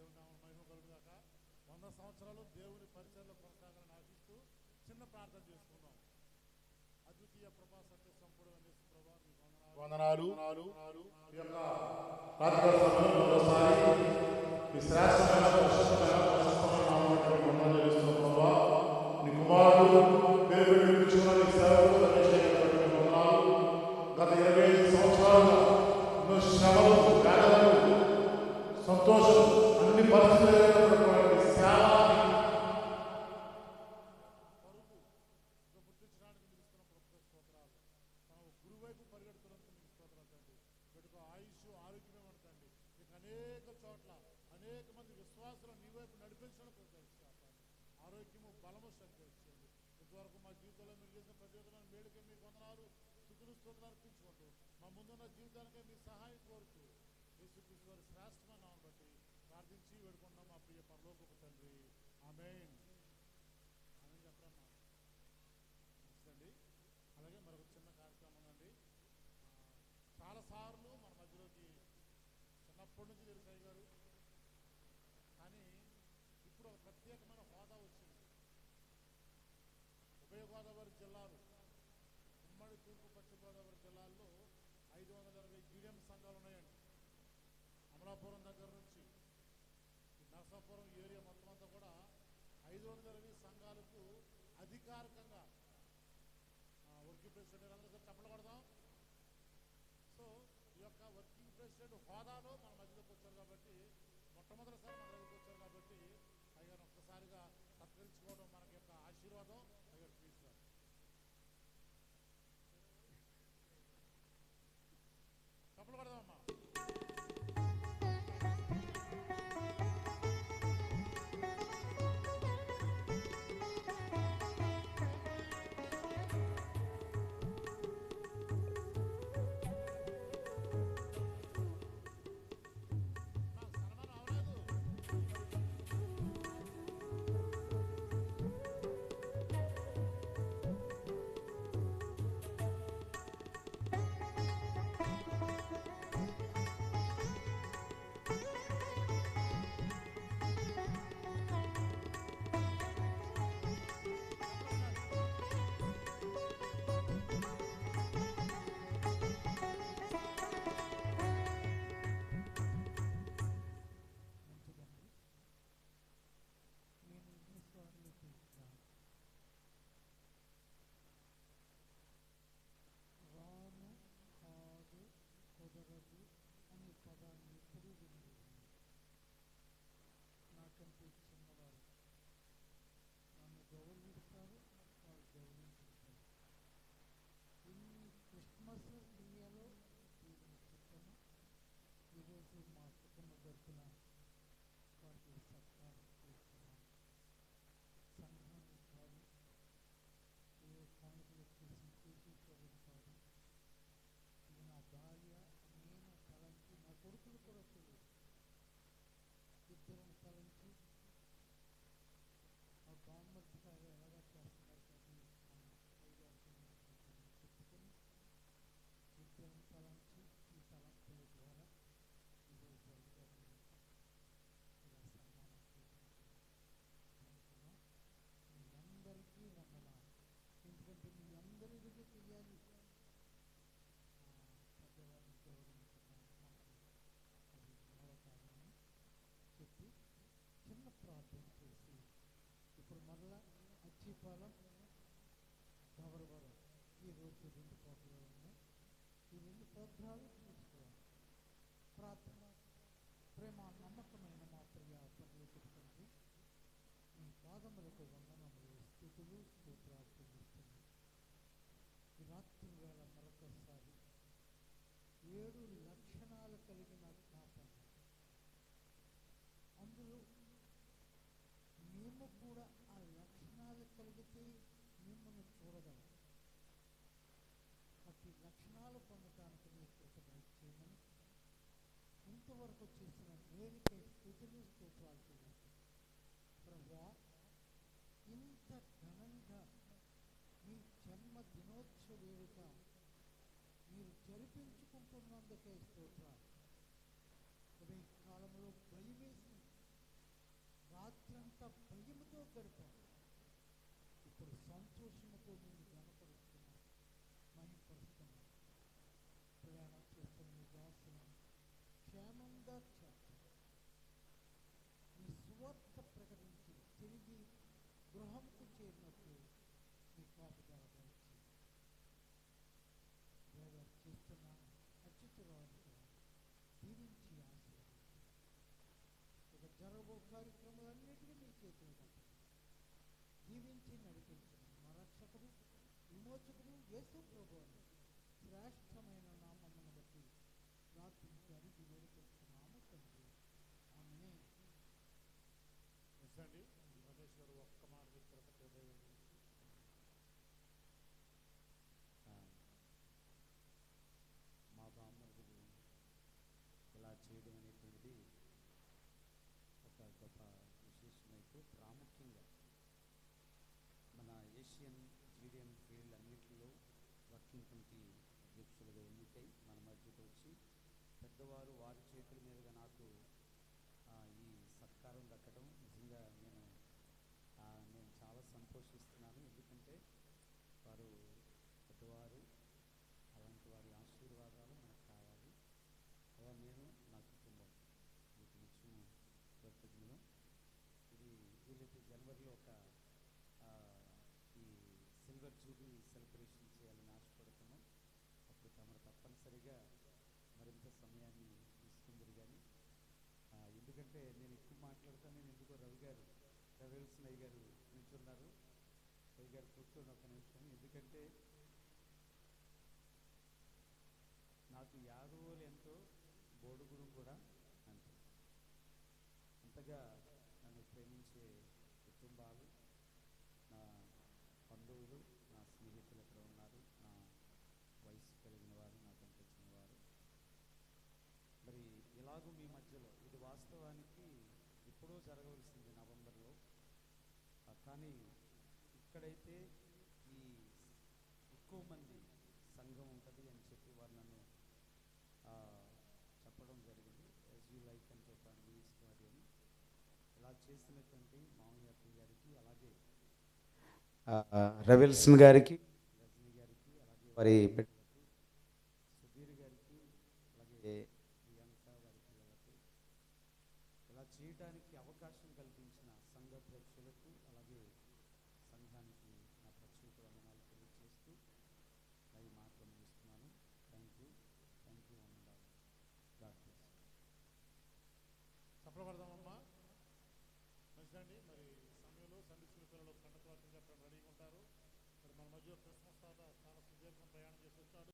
దేవుని నామం మహిమ కలుగుగాక. వంద సంవత్సరాలు దేవుని పరిచయంలో కొనసాగాలని ఆశిస్తూ చిన్న ప్రార్థన చేసుకుందాం. అద్వితీయ ప్రభా సత్య సంపూర్ణ ప్రభా వందనాలు. వందనాలు. ఈ ఆరోగ్యము ఇంతవరకు మా జీవితంలో మీరు చేసిన ప్రతి ఒక్కరిని వేడుక మీకు వందనాలు స్థుతులు స్తోత్రాలు అర్పించుకుంటూ మా ముందున్న జీవితానికే మీ సహాయం కోరుతూ యేసుక్రీస్తు వారి శ్రేష్టమైన నామం బట్టి ప్రార్థించి వేడుకుంటున్నాం మా ప్రియ పరలోకపు తండ్రి ఆమె ఆమేన్ చెప్పరమ్మా అలాగే మరొక చిన్న కార్యక్రమం ఉందండి చాలాసార్లు మన మధ్యలోకి చిన్నప్పటి నుంచి తెలుసు గారు కానీ ఇప్పుడు ఒక ప్రత్యేకమైన తూర్పు పశ్చిమ గోదావరి జిల్లాల్లో ఐదు వందల ఇరవై జీడిఎం సంఘాలు ఉన్నాయండి. అమలాపురం దగ్గర నుంచి నరసాపురం ఏరియా మొత్తం అంతా కూడా ఐదు వందల ఇరవై సంఘాలకు అధికారికంగా వర్కింగ్ ప్రెసిడెంట్ అందరికీ ఒకసారి కొడదాం. సో ఈ యొక్క వర్కింగ్ ప్రెసిడెంట్ హోదాలో మన మధ్యలోకి వచ్చారు కాబట్టి మొట్టమొదటిసారి మన దగ్గరికి వచ్చారు కాబట్టి పైగా ఒక్కసారిగా సత్కరించుకోవడం మనకి యొక్క ఆశీర్వాదం. అందరి ఎదుగు తెలియాలి పెద్దవారిని గౌరవించడం చెప్పి చిన్న ప్రార్థన చేసి ఇప్పుడు మరలా అచ్చిపాలెం గౌరవరం ఈ రోజు రెండు ప్రోగ్రాలు ఉన్నాయి ఈ రెండు ప్రార్థన ప్రేమ నమ్మకమైన మా ప్రియ మీ పాదములకు వందనములు స్థుతులు స్తోత్రాలు. ఏడు లక్షణాలు కలిగిన కాపరి అందులో మేము కూడా ఆ లక్షణాలు కలిగితే మిమ్మల్ని చూడగలం. అట్టి లక్షణాలు పొందటానికి మీ కృప చేయమని ఇంతవరకు చేసిన వేదిక స్థుతులు స్తోత్రాలు ప్రభా ఇంత ఘనంగా మీ జన్మ దినోత్సవ వేడుక జరిపించుకుంటున్నందుకే స్తోత్రాలు భయమేసి రాత్రంతా భయముతో గడిపాను. ఇప్పుడు సంతోషముతో నేను గనపరుస్తున్నాను. మహిపరుస్తున్నాను ప్రయాణం చేస్తున్న నీ క్షేమంగా చేస్తాను ఈ సువార్త ప్రకటించి తిరిగి గృహంకు చేరినప్పుడు దేవా చేస్తున్న దీవించి ఆశీర్వదించు ఇక జరగబో కార్యక్రమాలన్నిటికీ మీ చేతులు కట్టు దీవించి నడిపించిన మా రక్షకుడు విమోచకుడు యేసు ప్రభువుని శ్రేష్టమైన నామమును బట్టి ప్రార్థించి అడిగి వేడుకొస్తున్నాము తండ్రి ఆమె ఎస్ అండి రమేష్ గారు ఒక్క మాట చెప్తారు హృదయం ఆ, మా బామ్మర్దులు ఇలా చేయడం అనేటువంటిది ఒక గొప్ప విశేషమైతే ప్రాముఖ్యంగా క్రిస్టియన్ మీడియం ఫీల్డ్ అన్నిటిలో వర్కింగ్ కమిటీ అధ్యక్షులుగా ఎన్నికై మన మధ్యకు వచ్చి పెద్దవారు వారి చేతుల మీదుగా నాకు ఈ సత్కారం దక్కడం నిజంగా నేను నేను చాలా సంతోషిస్తున్నాను. ఎందుకంటే వారు పెద్దవారు అలాంటి వారి ఆశీర్వాదాలు మనకు కావాలి అలా నేను నా కుటుంబం మీకు నిత్యము కృతజ్ఞులు ఇది వీలైతే జనవరిలో ఒక ఆ, ఈ సిల్వర్ జూబ్లీ సెలబ్రేషన్ చేయాలని ఆశపడుతున్నాం అప్పుడు తమరు తప్పనిసరిగా మరింత సమయాన్ని తీసుకుందరు కానీ ఎందుకంటే నేను ఎక్కువ మాట్లాడతాను నేను ఎందుకో రవి గారు రవిల్సన్ అయ్య గారు నిల్చున్నారు రవి గారు కూర్చొని ఒక నిమిషం ఎందుకంటే నాకు యాదవులు ఎంతో బోడుగురు కూడా అంతే అంతగా నన్ను ప్రేమించే కుటుంబాలు ఇలాగూ మీ మధ్యలో. ఇది వాస్తవానికి ఎప్పుడో జరగవలసింది నవంబర్లో. కానీ ఇక్కడైతే ఈ ఎక్కువ మంది సంఘం ఉంటుంది అని చెప్పి వారు నన్ను చెప్పడం జరిగింది. యాజ్ యూ లైక్ అని చెప్పాను మీ ఇష్టం అది అని ఇలా చేసినటువంటి మామయ్య గారికి అలాగే రవిల్సన్ గారికి రజనీ గారికి అలాగే వారి మధ్య క్రిస్మస్ తాత చాలా సుదీర్ఘం ప్రయాణం చేసి వచ్చాడు.